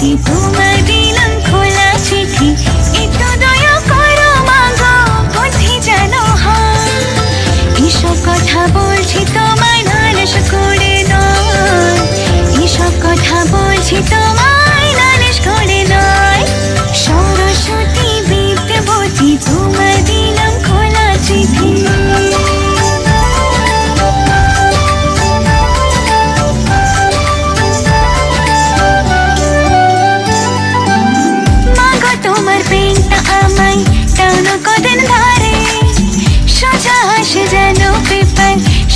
চিঠি খোলা চিঠি। কথা বলছি তোমায়।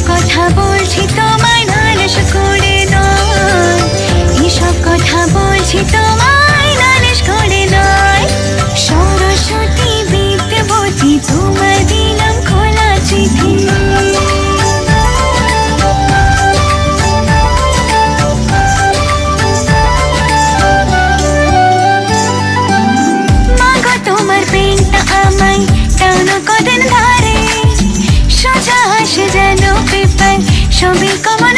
কথা বলছি তোমায় নালিশ করে show me come on